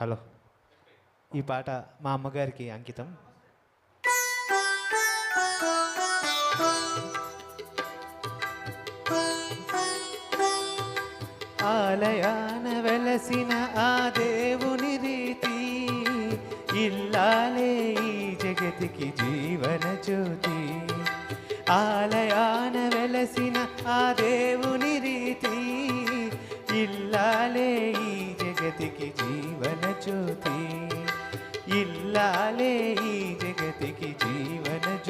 Hello. ఈ పాట మా అమ్మగారికి అంకితం. ఆలయాన వెలసిన ఆ దేవుని రీతి ఇల్లాలే ఈ జగతికి జీవన జ్యోతి. ఆలయాన వెలసిన ఆ దేవుని రీతి ఇల్లాలే ఈ జగతికి జీవన జ్యోతి ఇల్లాలే ఈ జగతికి జీవన జ్యోతి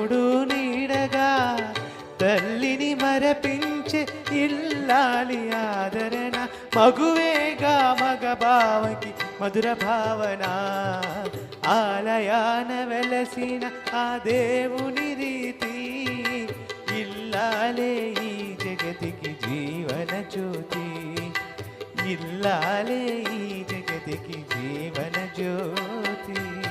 మరపించే ఇల్లాలి ఆదరణ. మగువేగా మగ భావకి మధుర భావన. ఆలయాన వెలసిన ఆ దేవుని రీతి. ఇల్లాలే ఈ జగతికి జీవన జ్యోతి. ఇల్లాలే ఈ జగతికి జీవన జ్యోతి.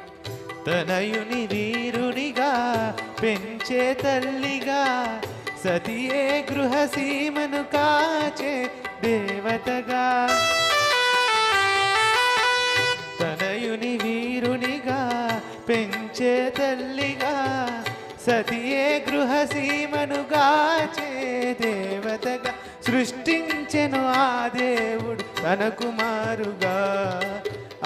తనయుని వీరునిగా పెంచే తల్లిగా సతియే గృహసీమను కాచే దేవతగా. తనయుని వీరునిగా పెంచే తల్లిగా సతియే గృహసీమను కాచే దేవతగా. సృష్టించెను ఆ దేవుడు తన కుమారుగా